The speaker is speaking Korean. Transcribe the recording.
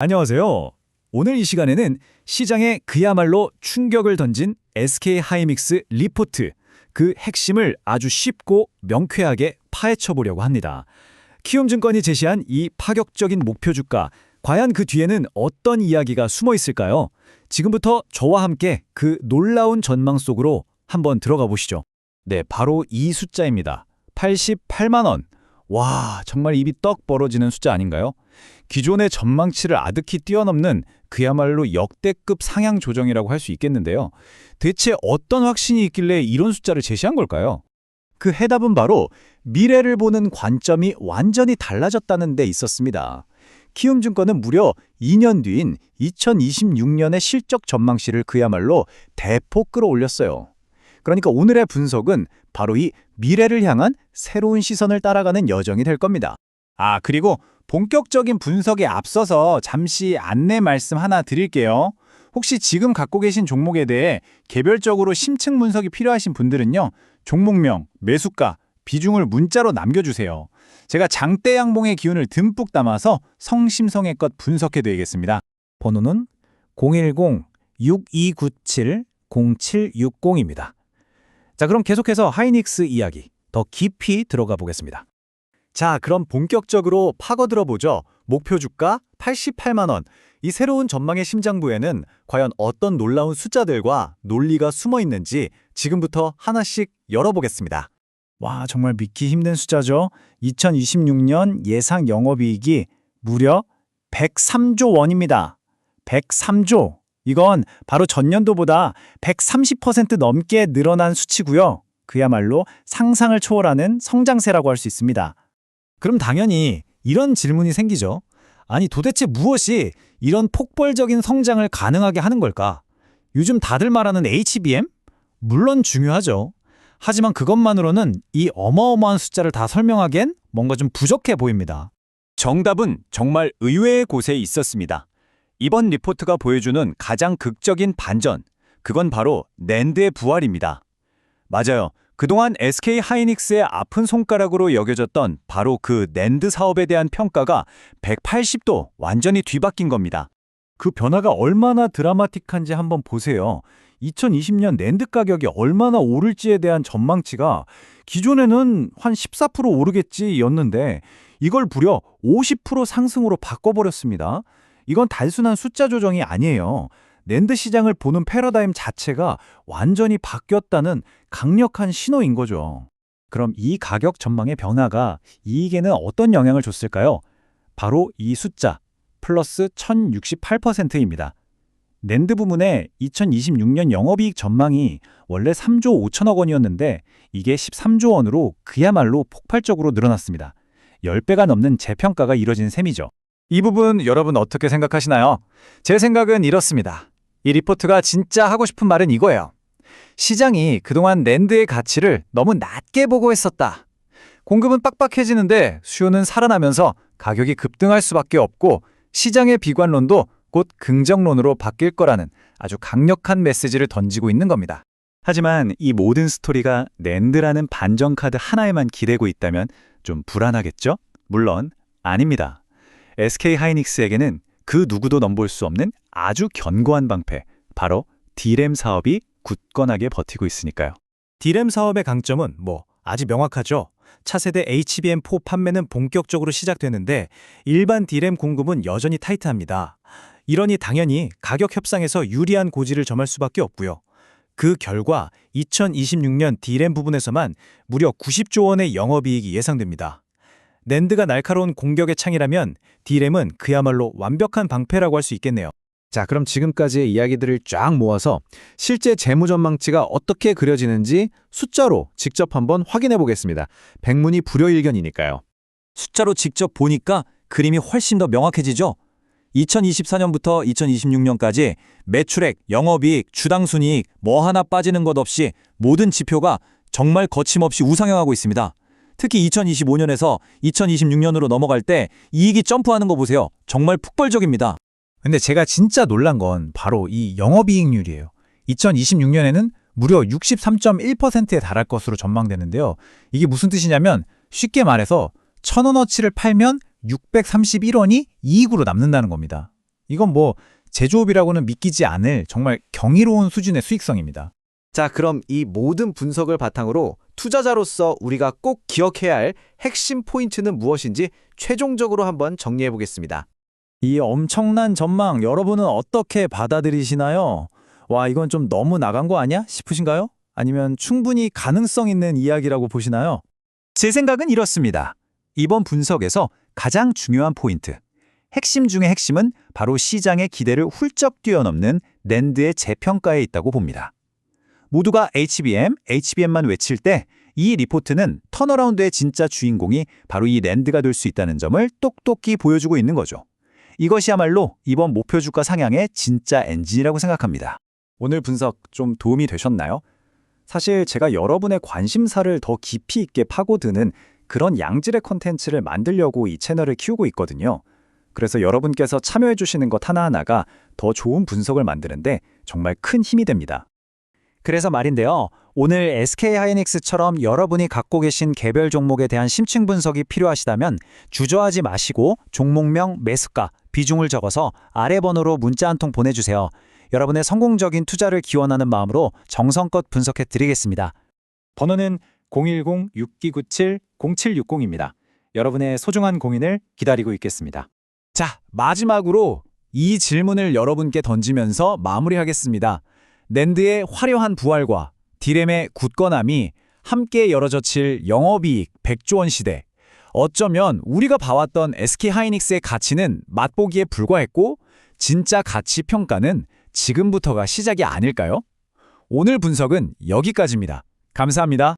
안녕하세요. 오늘 이 시간에는 시장에 그야말로 충격을 던진 SK 하이닉스 리포트, 그 핵심을 아주 쉽고 명쾌하게 파헤쳐 보려고 합니다. 키움증권이 제시한 이 파격적인 목표 주가, 과연 그 뒤에는 어떤 이야기가 숨어 있을까요? 지금부터 저와 함께 그 놀라운 전망 속으로 한번 들어가 보시죠. 네, 바로 이 숫자입니다. 88만 원. 와, 정말 입이 떡 벌어지는 숫자 아닌가요? 기존의 전망치를 아득히 뛰어넘는 그야말로 역대급 상향 조정이라고 할 수 있겠는데요. 대체 어떤 확신이 있길래 이런 숫자를 제시한 걸까요? 그 해답은 바로 미래를 보는 관점이 완전히 달라졌다는 데 있었습니다. 키움증권은 무려 2년 뒤인 2026년의 실적 전망치를 그야말로 대폭 끌어올렸어요. 그러니까 오늘의 분석은 바로 이 미래를 향한 새로운 시선을 따라가는 여정이 될 겁니다. 아, 그리고 본격적인 분석에 앞서서 잠시 안내 말씀 하나 드릴게요. 혹시 지금 갖고 계신 종목에 대해 개별적으로 심층 분석이 필요하신 분들은요. 종목명, 매수가, 비중을 문자로 남겨주세요. 제가 장대 양봉의 기운을 듬뿍 담아서 성심성의껏 분석해 드리겠습니다. 번호는 010-6297-0760입니다. 자, 그럼 계속해서 하이닉스 이야기 더 깊이 들어가 보겠습니다. 자, 그럼 본격적으로 파고들어 보죠. 목표 주가 88만 원. 이 새로운 전망의 심장부에는 과연 어떤 놀라운 숫자들과 논리가 숨어 있는지 지금부터 하나씩 열어보겠습니다. 와, 정말 믿기 힘든 숫자죠. 2026년 예상 영업이익이 무려 103조 원입니다. 103조. 이건 바로 전년도보다 130% 넘게 늘어난 수치고요. 그야말로 상상을 초월하는 성장세라고 할 수 있습니다. 그럼 당연히 이런 질문이 생기죠. 아니 도대체 무엇이 이런 폭발적인 성장을 가능하게 하는 걸까? 요즘 다들 말하는 HBM? 물론 중요하죠. 하지만 그것만으로는 이 어마어마한 숫자를 다 설명하기엔 뭔가 좀 부족해 보입니다. 정답은 정말 의외의 곳에 있었습니다. 이번 리포트가 보여주는 가장 극적인 반전, 그건 바로 낸드의 부활입니다. 맞아요. 그동안 SK 하이닉스의 아픈 손가락으로 여겨졌던 바로 그 낸드 사업에 대한 평가가 180도 완전히 뒤바뀐 겁니다. 그 변화가 얼마나 드라마틱한지 한번 보세요. 2020년 낸드 가격이 얼마나 오를지에 대한 전망치가 기존에는 한 14% 오르겠지였는데 이걸 무려 50% 상승으로 바꿔버렸습니다. 이건 단순한 숫자 조정이 아니에요. 낸드 시장을 보는 패러다임 자체가 완전히 바뀌었다는 강력한 신호인 거죠. 그럼 이 가격 전망의 변화가 이익에는 어떤 영향을 줬을까요? 바로 이 숫자, 플러스 1068%입니다. 낸드 부문의 2026년 영업이익 전망이 원래 3조 5천억 원이었는데 이게 13조 원으로 그야말로 폭발적으로 늘어났습니다. 10배가 넘는 재평가가 이뤄진 셈이죠. 이 부분 여러분 어떻게 생각하시나요? 제 생각은 이렇습니다. 이 리포트가 진짜 하고 싶은 말은 이거예요. 시장이 그동안 낸드의 가치를 너무 낮게 보고 있었다. 공급은 빡빡해지는데 수요는 살아나면서 가격이 급등할 수밖에 없고 시장의 비관론도 곧 긍정론으로 바뀔 거라는 아주 강력한 메시지를 던지고 있는 겁니다. 하지만 이 모든 스토리가 낸드라는 반전 카드 하나에만 기대고 있다면 좀 불안하겠죠? 물론 아닙니다. SK 하이닉스에게는 그 누구도 넘볼 수 없는 아주 견고한 방패, 바로 D램 사업이 굳건하게 버티고 있으니까요. D램 사업의 강점은 뭐 아주 명확하죠. 차세대 HBM4 판매는 본격적으로 시작되는데 일반 D램 공급은 여전히 타이트합니다. 이러니 당연히 가격 협상에서 유리한 고지를 점할 수밖에 없고요. 그 결과 2026년 D램 부분에서만 무려 90조 원의 영업이익이 예상됩니다. 낸드가 날카로운 공격의 창이라면 D램은 그야말로 완벽한 방패라고 할 수 있겠네요. 자, 그럼 지금까지의 이야기들을 쫙 모아서 실제 재무 전망치가 어떻게 그려지는지 숫자로 직접 한번 확인해 보겠습니다. 백문이 불여일견이니까요. 숫자로 직접 보니까 그림이 훨씬 더 명확해지죠? 2024년부터 2026년까지 매출액, 영업이익, 주당순이익 뭐 하나 빠지는 것 없이 모든 지표가 정말 거침없이 우상향하고 있습니다. 특히 2025년에서 2026년으로 넘어갈 때 이익이 점프하는 거 보세요. 정말 폭발적입니다. 근데 제가 진짜 놀란 건 바로 이 영업이익률이에요. 2026년에는 무려 63.1%에 달할 것으로 전망되는데요. 이게 무슨 뜻이냐면 쉽게 말해서 천원어치를 팔면 631원이 이익으로 남는다는 겁니다. 이건 뭐 제조업이라고는 믿기지 않을 정말 경이로운 수준의 수익성입니다. 자, 그럼 이 모든 분석을 바탕으로 투자자로서 우리가 꼭 기억해야 할 핵심 포인트는 무엇인지 최종적으로 한번 정리해 보겠습니다. 이 엄청난 전망 여러분은 어떻게 받아들이시나요? 와, 이건 좀 너무 나간 거 아니야? 싶으신가요? 아니면 충분히 가능성 있는 이야기라고 보시나요? 제 생각은 이렇습니다. 이번 분석에서 가장 중요한 포인트. 핵심 중의 핵심은 바로 시장의 기대를 훌쩍 뛰어넘는 낸드의 재평가에 있다고 봅니다. 모두가 HBM, HBM만 외칠 때 이 리포트는 턴어라운드의 진짜 주인공이 바로 이 낸드가 될 수 있다는 점을 똑똑히 보여주고 있는 거죠. 이것이야말로 이번 목표 주가 상향의 진짜 엔진이라고 생각합니다. 오늘 분석 좀 도움이 되셨나요? 사실 제가 여러분의 관심사를 더 깊이 있게 파고드는 그런 양질의 콘텐츠를 만들려고 이 채널을 키우고 있거든요. 그래서 여러분께서 참여해 주시는 것 하나하나가 더 좋은 분석을 만드는데 정말 큰 힘이 됩니다. 그래서 말인데요. 오늘 SK 하이닉스처럼 여러분이 갖고 계신 개별 종목에 대한 심층 분석이 필요하시다면 주저하지 마시고 종목명, 매수가, 비중을 적어서 아래 번호로 문자 한 통 보내주세요. 여러분의 성공적인 투자를 기원하는 마음으로 정성껏 분석해 드리겠습니다. 번호는 010-6297-0760입니다. 여러분의 소중한 공인을 기다리고 있겠습니다. 자, 마지막으로 이 질문을 여러분께 던지면서 마무리하겠습니다. 낸드의 화려한 부활과 디램의 굳건함이 함께 열어젖힐 영업이익 100조 원 시대. 어쩌면 우리가 봐왔던 SK 하이닉스의 가치는 맛보기에 불과했고 진짜 가치 평가는 지금부터가 시작이 아닐까요? 오늘 분석은 여기까지입니다. 감사합니다.